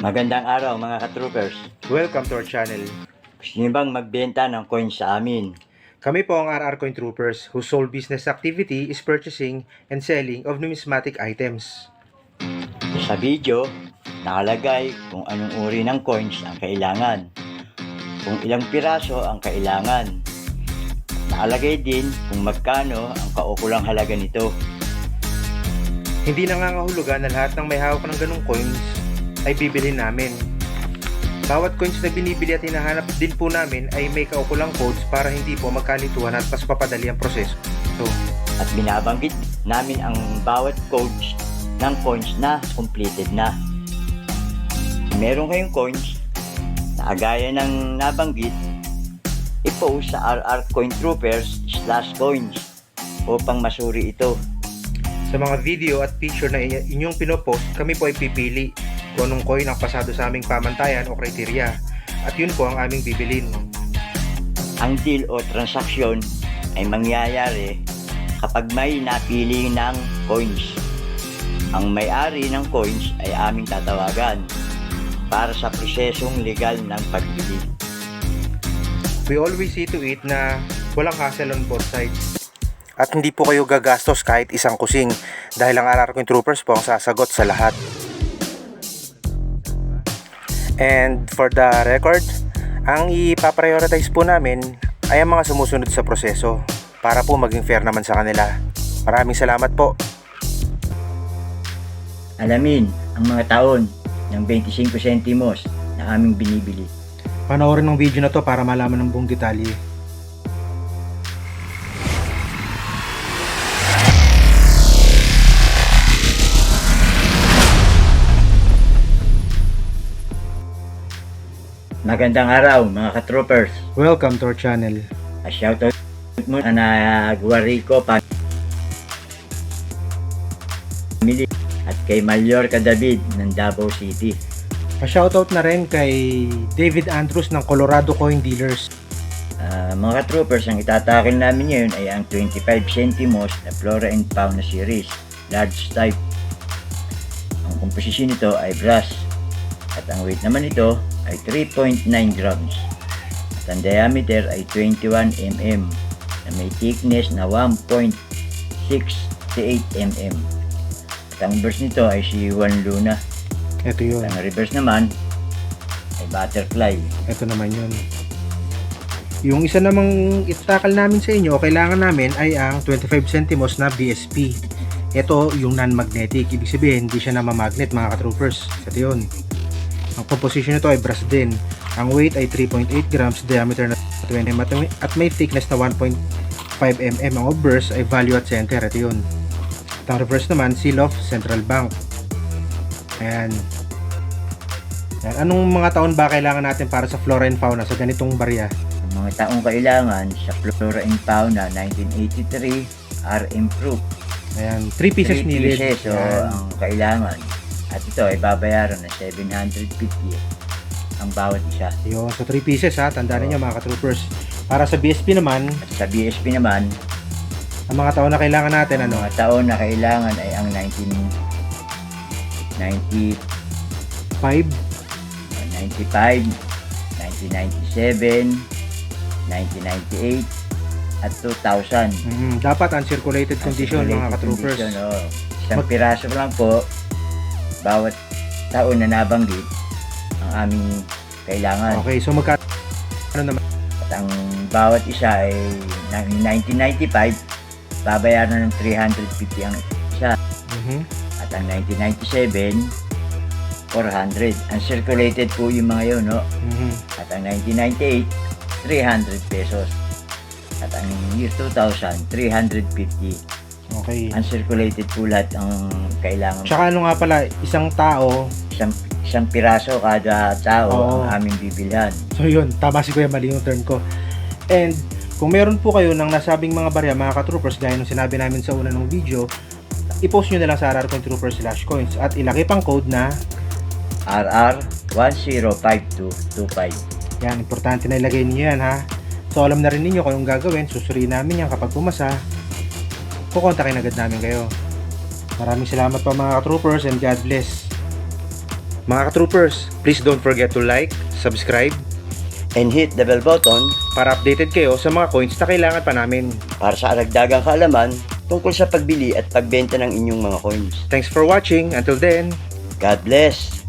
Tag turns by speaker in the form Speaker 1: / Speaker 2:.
Speaker 1: Magandang araw mga ka-troopers.
Speaker 2: Welcome to our channel.
Speaker 1: Gusto niyo bang magbenta ng coins sa amin?
Speaker 2: Kami po ang RR Coin Troopers whose sole business activity is purchasing and selling of numismatic items.
Speaker 1: Sa video, nakalagay kung anong uri ng coins ang kailangan. Kung ilang piraso ang kailangan. Nakalagay din kung magkano ang kaukulang halaga nito.
Speaker 2: Hindi nangangahulugan na lahat ng may hawak ng ganong coins ay bibilhin namin. Bawat coins na binibili at hinahanap din po namin ay may kaukulang codes para hindi po magkalituhan at mas papadali ang proseso. So,
Speaker 1: At binabanggit namin ang bawat codes ng coins na completed na. Meron kayong coins na agaya ng nabanggit, i-post sa RR Coin Troopers slash coins upang masuri ito.
Speaker 2: sa mga video at picture na inyo- inyong pinopost, kami po ay pipili kung anong coin ang pasado sa aming pamantayan o kriteriya. At yun po ang aming bibilin.
Speaker 1: Ang deal o transaksyon ay mangyayari kapag may napili ng coins. Ang may-ari ng coins ay aming tatawagan para sa prosesong legal ng pagbili.
Speaker 2: We always see to it na walang hassle on both sides. At hindi po kayo gagastos kahit isang kusing dahil ang RR Coin Troopers po ang sasagot sa lahat. And for the record, ang ipaprioritize po namin ay ang mga sumusunod sa proseso para po maging fair naman sa kanila. Maraming salamat po.
Speaker 1: Alamin ang mga taon ng 25 centimos na aming binibili.
Speaker 2: Panoorin ng video na to para malaman ng buong detalye.
Speaker 1: Magandang araw mga ka-troopers.
Speaker 2: Welcome to our channel.
Speaker 1: A shoutout mo na Guarico Family at kay Mallorca David ng Davao City.
Speaker 2: Pa-shoutout na rin kay David Andrews ng Colorado Coin Dealers.
Speaker 1: Ah, mga troopers, ang itatakil namin ngayon ay ang 25 centimos na Flora and Fauna series, large type. Ang komposisyon nito ay brass at ang weight naman nito ay 3.9 grams. At ang diameter ay 21 mm na may thickness na 1.68 mm. At ang reverse nito ay si Juan Luna.
Speaker 2: Ito yun.
Speaker 1: At ang reverse naman ay butterfly.
Speaker 2: Ito naman yun. Yung isa namang itakal namin sa inyo, kailangan namin ay ang 25 centimos na BSP. Ito yung non-magnetic. Ibig sabihin, hindi siya namamagnet mga ka-troopers. Ito yun. Ang composition nito ay brass din. Ang weight ay 3.8 grams, diameter na 20 mm at may thickness na 1.5 mm. Ang obverse ay value at center. Ito yun. At ang reverse naman, seal of central bank. Ayan. Ayan. Anong mga taon ba kailangan natin para sa flora and fauna sa ganitong barya?
Speaker 1: Ang mga taong kailangan sa Flora and Fauna 1983 RM Proof.
Speaker 2: Ayan, 3 pieces
Speaker 1: 3
Speaker 2: needed.
Speaker 1: pieces so ang kailangan. At ito ay babayaran na 750 ang bawat isa.
Speaker 2: Yun, so 3 pieces ha, tandaan niyo mga ka-troopers. Para sa BSP naman,
Speaker 1: At sa BSP naman,
Speaker 2: ang mga taon na kailangan natin, ano,
Speaker 1: mga taon na kailangan ay ang 1990,
Speaker 2: 5,
Speaker 1: 95, 1997, 1998, at 2000.
Speaker 2: mm, dapat uncirculated condition mga ka-troopers.
Speaker 1: Condition, oo. Isang
Speaker 2: Mag-
Speaker 1: piraso lang po bawat taon na nabanggit ang aming kailangan.
Speaker 2: Okay, so magka ano naman,
Speaker 1: At ang bawat isa ay ng 1995 babayaran ng 350 ang isa.
Speaker 2: mhm,
Speaker 1: At ang 1997 400. Uncirculated po yung mga yun, no?
Speaker 2: mhm.
Speaker 1: At ang 1998 300 pesos. At ang year 2000 350.
Speaker 2: okay.
Speaker 1: Uncirculated po lahat ang kailangan.
Speaker 2: Tsaka ano nga pala, isang tao,
Speaker 1: Isang, isang piraso kada tao
Speaker 2: Oo.
Speaker 1: ang aming bibilhan.
Speaker 2: so yun, tama si Kuya, mali yung turn ko. And, kung meron po kayo ng nasabing mga barya, mga ka-troopers, gaya nung sinabi namin sa una ng video, i-post nyo na lang sa RR Troopers slash coins at ilagay pang code na
Speaker 1: RR 105225.
Speaker 2: Yan, importante na ilagay niyo yan ha. So alam na rin ninyo kung anong gagawin, susuriin namin yan kapag pumasa. Kukontakin agad namin kayo. Maraming salamat po mga ka-troopers and God bless. Mga ka-troopers, please don't forget to like, subscribe,
Speaker 1: And hit the bell button
Speaker 2: para updated kayo sa mga coins na kailangan pa namin.
Speaker 1: para sa aragdagang kaalaman tungkol sa pagbili at pagbenta ng inyong mga coins.
Speaker 2: Thanks for watching. Until then,
Speaker 1: God bless!